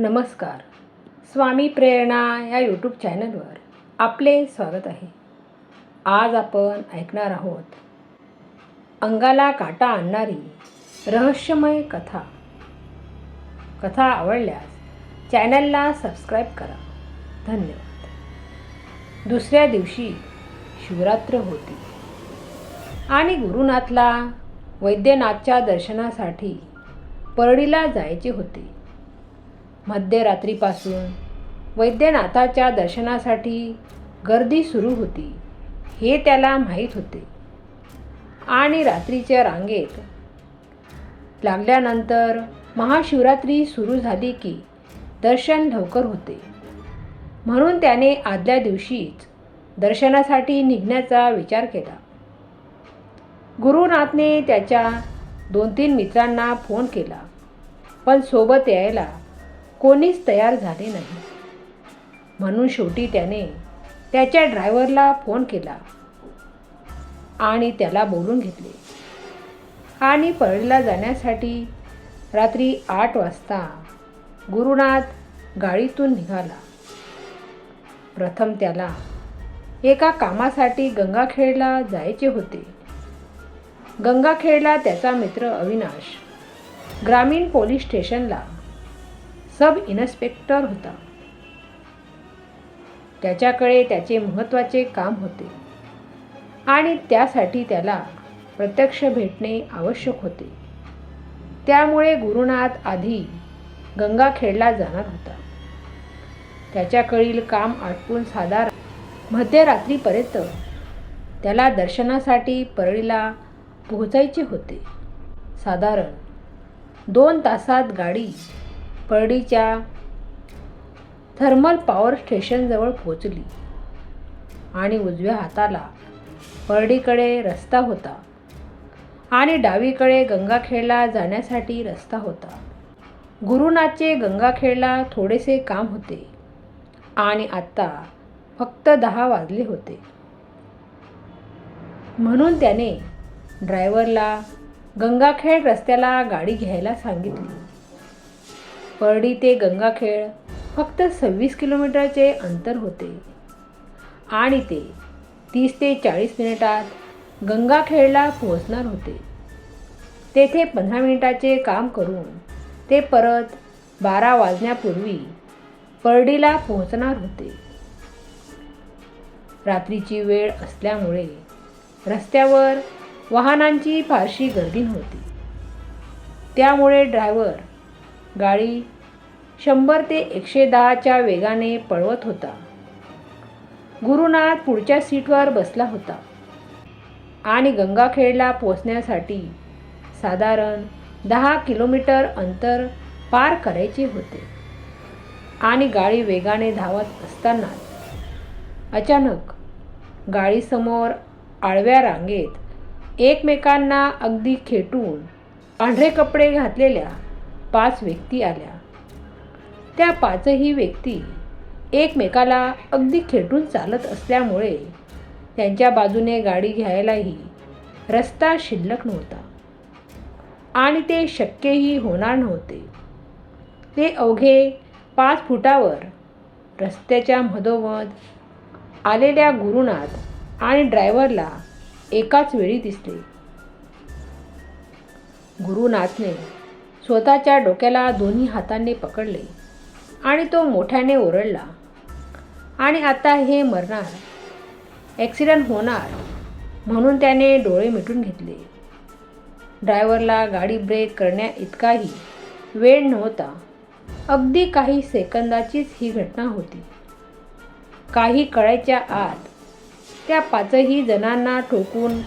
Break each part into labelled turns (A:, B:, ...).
A: नमस्कार. स्वामी प्रेरणा या यूट्यूब चॅनलवर आपले स्वागत आहे. आज आपण ऐकणार आहोत अंगाला काटा आणणारी रहस्यमय कथा. कथा आवडल्यास चॅनलला सबस्क्राईब करा. धन्यवाद. दुसऱ्या दिवशी शिवरात्र होती. आणि गुरुनाथला वैद्यनाथच्या दर्शनासाठी परडीला जायचे होते. मध्यरात्रीपासून वैद्यनाथाच्या दर्शनासाठी गर्दी सुरू होती हे त्याला माहीत होते. आणि रात्रीच्या रांगेत लागल्यानंतर महाशिवरात्री सुरू झाली की दर्शन लवकर होते. म्हणून त्याने आदल्या दिवशीच दर्शनासाठी निघण्याचा विचार केला. गुरुनाथने त्याच्या दोन तीन मित्रांना फोन केला पण सोबत यायला कोणीच तयार झाले नाही. म्हणून शेवटी त्याने त्याच्या ड्रायव्हरला फोन केला आणि त्याला बोलून घेतले. आणि परळीला जाण्यासाठी रात्री आठ वाजता गुरुनाथ गाडीतून निघाला. प्रथम त्याला एका कामासाठी गंगाखेडला जायचे होते. गंगाखेडला त्याचा मित्र अविनाश ग्रामीण पोलीस स्टेशनला सब इन्स्पेक्टर होता. त्याच्याकडे त्याचे महत्त्वाचे काम होते. आणि त्यासाठी त्याला प्रत्यक्ष भेटणे आवश्यक होते. त्यामुळे गुरुनाथ आधी गंगाखेडला जाणार होता. त्याच्याकडील काम आटपून साधारण मध्यरात्रीपर्यंत त्याला दर्शनासाठी परळीला पोहोचायचे होते. साधारण दोन तासात गाडी परडीच्या थर्मल पॉवर स्टेशनजवळ पोचली आणि उजव्या हाताला परडीकडे रस्ता होता आणि डावीकडे गंगाखेडला जाण्यासाठी रस्ता होता. गुरुनाथचे गंगाखेडला थोडेसे काम होते आणि आत्ता फक्त दहा वाजले होते. म्हणून त्याने ड्रायव्हरला गंगाखेड रस्त्याला गाडी घ्यायला सांगितली. परडी ते गंगाखेळ फक्त सव्वीस किलोमीटरचे अंतर होते. आणि ते तीस ते चाळीस मिनिटात गंगाखेडला पोहोचणार होते. तेथे पंधरा मिनिटाचे काम करून ते परत बारा वाजण्यापूर्वी परडीला पोहोचणार होते. रात्रीची वेळ असल्यामुळे रस्त्यावर वाहनांची फारशी गर्दी नव्हती. त्यामुळे ड्रायव्हर गाडी शंभर ते एकशे दहाच्या वेगाने पळवत होता. गुरुनाथ पुढच्या सीटवर बसला होता. आणि गंगाखेडला पोचण्यासाठी साधारण दहा किलोमीटर अंतर पार करायचे होते. आणि गाडी वेगाने धावत असताना अचानक गाडीसमोर आळव्या रांगेत एकमेकांना अगदी खेटून पांढरे कपडे घातलेल्या पाच व्यक्ती आल्या. त्या पाचही व्यक्ती एकमेकाला अगदी खेटून चालत असल्यामुळे त्यांच्या बाजूने गाडी घ्यायलाही रस्ता शिल्लक नव्हता. आणि ते शक्यही होणार नव्हते. ते अवघे पाच फुटावर रस्त्याच्या मधोमध आलेल्या गुरुनाथ आणि ड्रायव्हरला एकाच वेळी दिसले. गुरुनाथने स्वतःच्या डोक्याला दोन्ही हातांनी पकडले आणि तो मोठ्याने ओरडला. आणि आता हे मरणार ॲक्सिडंट होणार म्हणून त्याने डोळे मिटून घेतले. ड्रायव्हरला गाडी ब्रेक करण्या इतकाही वेळ नव्हता. अगदी काही सेकंदाचीच ही घटना होती. काही कळायच्या आत त्या पाचही जणांना ठोकून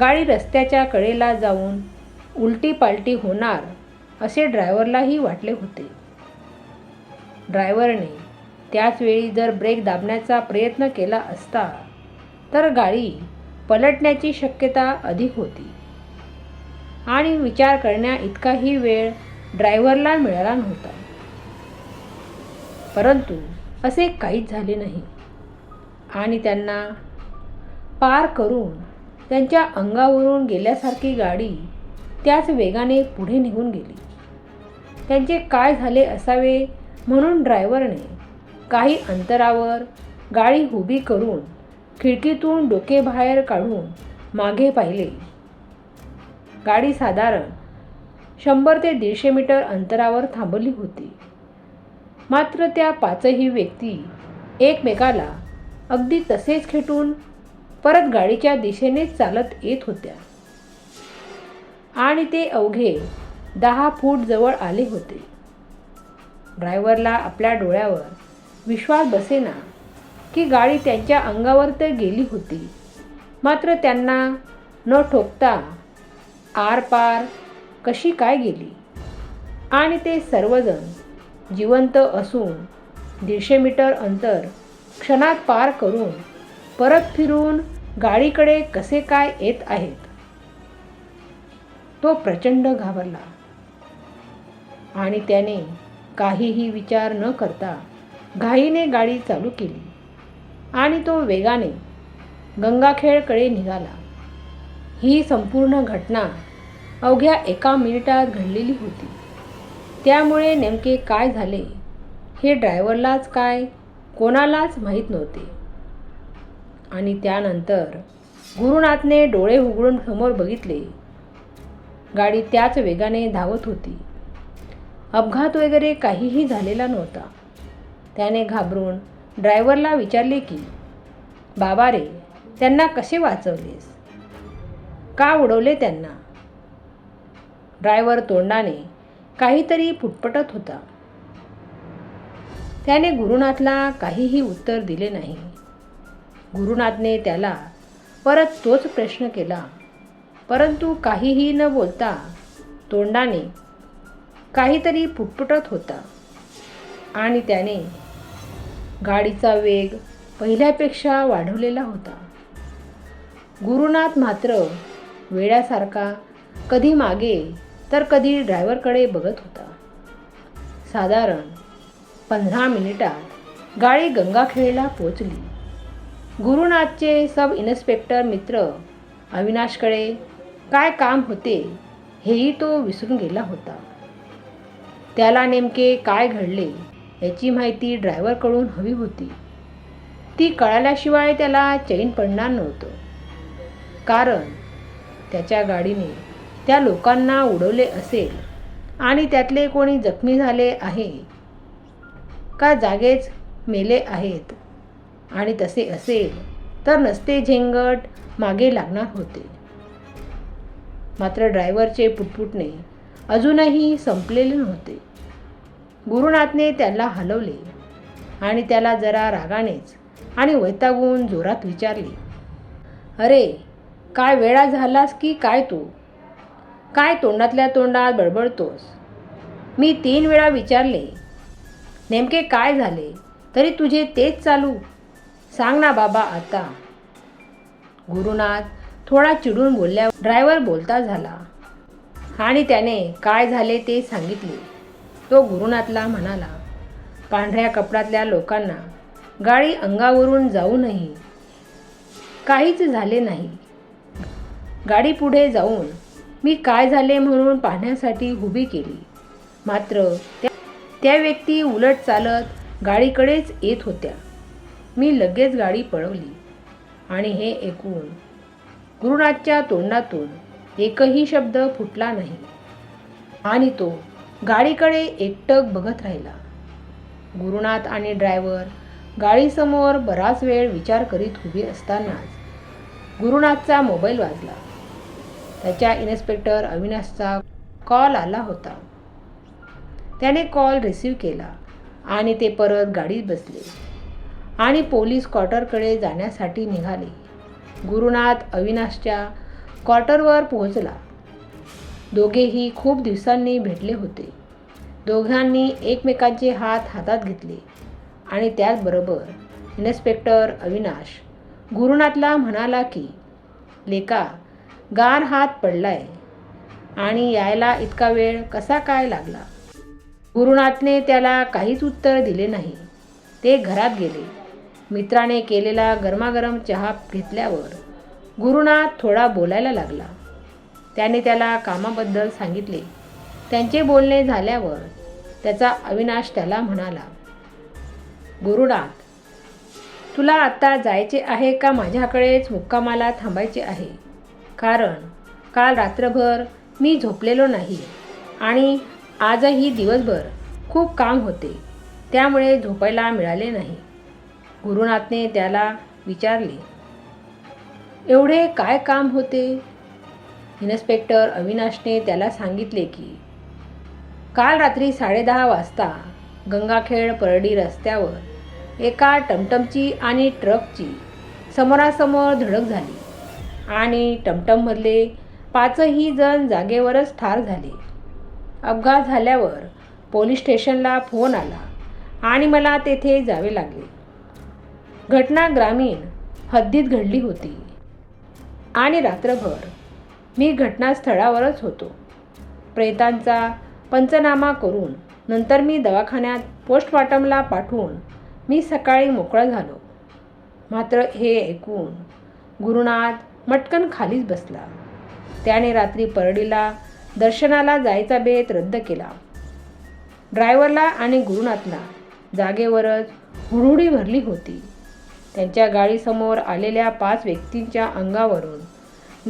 A: गाडी रस्त्याच्या कडेला जाऊन उलटी पालटी होणार असे ड्रायव्हरलाही वाटले होते. ड्रायव्हरने त्याचवेळी जर ब्रेक दाबण्याचा प्रयत्न केला असता तर गाडी पलटण्याची शक्यता अधिक होती. आणि विचार करण्या इतकाही वेळ ड्रायव्हरला मिळाला नव्हता. परंतु असे काहीच झाले नाही. आणि त्यांना पार करून त्यांच्या अंगावरून गेल्यासारखी गाडी त्याच वेगाने पुढे निघून गेली. त्यांचे काय झाले असावे म्हणून ड्रायव्हरने काही अंतरावर गाडी उभी करून खिडकीतून डोके बाहेर काढून मागे पाहिले. गाडी साधारण शंभर ते दीडशे मीटर अंतरावर थांबली होती. मात्र त्या पाचही व्यक्ती एकमेकाला अगदी तसेच खेटून परत गाडीच्या दिशेनेच चालत येत होत्या. आणि ते अवघे दहा फूट जवळ आले होते. ड्रायव्हरला आपल्या डोळ्यावर विश्वास बसेना की गाडी त्यांच्या अंगावर तर गेली होती. मात्र त्यांना न ठोकता आरपार कशी काय गेली? आणि ते सर्वजण जिवंत असून दीडशे मीटर अंतर क्षणात पार करून परत फिरून गाडीकडे कसे काय येत आहेत? तो प्रचंड घाबरला. आणि त्याने काहीही विचार न करता घाईने गाडी चालू केली. आणि तो वेगाने गंगाखेडकडे निघाला. ही संपूर्ण घटना अवघ्या एका मिनिटात घडलेली होती. त्यामुळे नेमके काय झाले? हे ड्रायव्हरलाच काय? कोणालाच माहीत नव्हते. आणि त्यानंतर गुरुनाथने डोळे उघडून समोर बघितले. गाडी त्याच वेगाने धावत होती. अपघात वगैरे काहीही झालेला नव्हता. त्याने घाबरून ड्रायव्हरला विचारले की बाबा रे त्यांना कसे वाचवलेस? का उडवले त्यांना? ड्रायव्हर तोंडाने काहीतरी फुटपटत होता. त्याने गुरुनाथला काहीही उत्तर दिले नाही. गुरुनाथने त्याला परत तोच प्रश्न केला. परंतु काहीही न बोलता तोंडाने काहीतरी पुटपुटत होता. आणि त्याने गाडीचा वेग पहिल्यापेक्षा वाढवलेला होता. गुरुनाथ मात्र वेड्यासारखा कधी मागे तर कधी ड्रायव्हरकडे बघत होता. साधारण पंधरा मिनिटात गाडी गंगाखेडला पोचली गुरुनाथचे सब इन्स्पेक्टर मित्र अविनाशकडे काय काम होते हेही तो विसरून गेला होता. त्याला नेमके काय घडले याची माहिती ड्रायव्हरकडून हवी होती. ती कळाल्याशिवाय त्याला चैन पडणार नव्हतं. कारण त्याच्या गाडीने त्या लोकांना उडवले असेल आणि त्यातले कोणी जखमी झाले आहे का जागेच मेले आहेत आणि तसे असेल तर नसते झेंगट मागे लागणार होते. मात्र ड्रायव्हरचे पुटपुटणे अजूनही संपलेले नव्हते. गुरुनाथने त्याला हलवले आणि त्याला जरा रागानेच आणि वैतागून जोरात विचारले अरे काय वेळा झालास की काय तू? काय तोंडातल्या तोंडात बडबडतोस मी तीन वेळा विचारले नेमके काय झाले? तरी तुझे तेच चालू. सांग ना बाबा आता. गुरुनाथ थोडा चिडून बोलल्या ड्रायव्हर बोलता झाला. आणि त्याने काय झाले ते सांगितले. तो गुरुनाथला म्हणाला पांढऱ्या कपड्यातल्या लोकांना गाडी अंगावरून जाऊनही काहीच झाले नाही. गाडी पुढे जाऊन मी काय झाले म्हणून पाहण्यासाठी उभी केली. मात्र त्या त्या व्यक्ती उलट चालत गाडीकडेच येत होत्या. मी लगेच गाडी पळवली आणि हे ऐकून गुरुनाथच्या तोंडातून एकही शब्द फुटला नाही. आणि तो गाडीकडे एकटक बघत राहिला. गुरुनाथ आणि ड्रायव्हर गाडीसमोर बराच वेळ विचार करीत उभी असतानाच गुरुनाथचा मोबाईल वाजला. त्याच्या इन्स्पेक्टर अविनाशचा कॉल आला होता. त्याने कॉल रिसीव केला आणि ते परत गाडीत बसले आणि पोलीस क्वार्टरकडे जाण्यासाठी निघाले. गुरुनाथ अविनाशच्या क्वार्टरवर पोहोचला. दोघेही खूप दिवसांनी भेटले होते. दोघांनी एकमेकांचे हात हातात घेतले. आणि त्याचबरोबर इन्स्पेक्टर अविनाश गुरुनाथला म्हणाला की लेका गार हात पडलाय आणि यायला इतका वेळ कसा काय लागला? गुरुनाथने त्याला काहीच उत्तर दिले नाही. ते घरात गेले. मित्राने केलेला गरमागरम चहा घेतल्यावर गुरुनाथ थोडा बोलायला लागला. त्याने त्याला कामाबद्दल सांगितले. त्यांचे बोलणे झाल्यावर त्याचा अविनाश त्याला म्हणाला गुरुनाथ तुला आत्ता जायचे आहे का माझ्याकडेच मुक्कामाला थांबायचे आहे? कारण काल रात्रभर मी झोपलेलो नाही आणि आजही दिवसभर खूप काम होते त्यामुळे झोपायला मिळाले नाही. गुरुनाथने त्याला विचारले एवढे काय काम होते? इन्स्पेक्टर अविनाशने त्याला सांगितले की काल रात्री साडेदहा वाजता गंगाखेड परडी रस्त्यावर एका टमटमची आणि ट्रकची समोरासमोर धडक झाली आणि टमटममधले पाचही जण जागेवरच ठार झाले. अपघात झाल्यावर पोलीस स्टेशनला फोन आला आणि मला तेथे जावे लागले. घटना ग्रामीण हद्दीत घडली होती आणि रात्रभर मी घटनास्थळावरच होतो. प्रेतांचा पंचनामा करून नंतर मी दवाखान्यात पोस्टमॉर्टमला पाठवून मी सकाळी मोकळा झालो. मात्र हे ऐकून गुरुनाथ मटकन खालीच बसला. त्याने रात्री परडीला दर्शनाला जायचा बेत रद्द केला. ड्रायव्हरला आणि गुरुनाथला जागेवरच हुडहुडी भरली होती. त्यांच्या गाडीसमोर आलेल्या पाच व्यक्तींच्या अंगावरून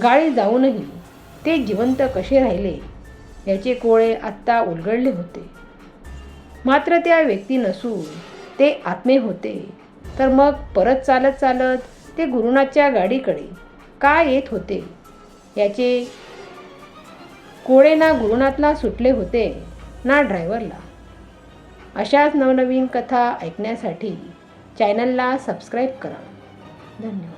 A: गाडी जाऊनही ते जिवंत कसे राहिले याचे कोळे आत्ता उलगडले होते. मात्र त्या व्यक्ती नसून ते आत्मे होते. तर मग परत चालत चालत ते गुरुनाथच्या गाडीकडे का येत होते? याचे कोळे ना गुरुनाथला सुटले होते ना ड्रायव्हरला. अशाच नवनवीन कथा ऐकण्यासाठी चॅनलला सबस्क्राईब करा. धन्यवाद.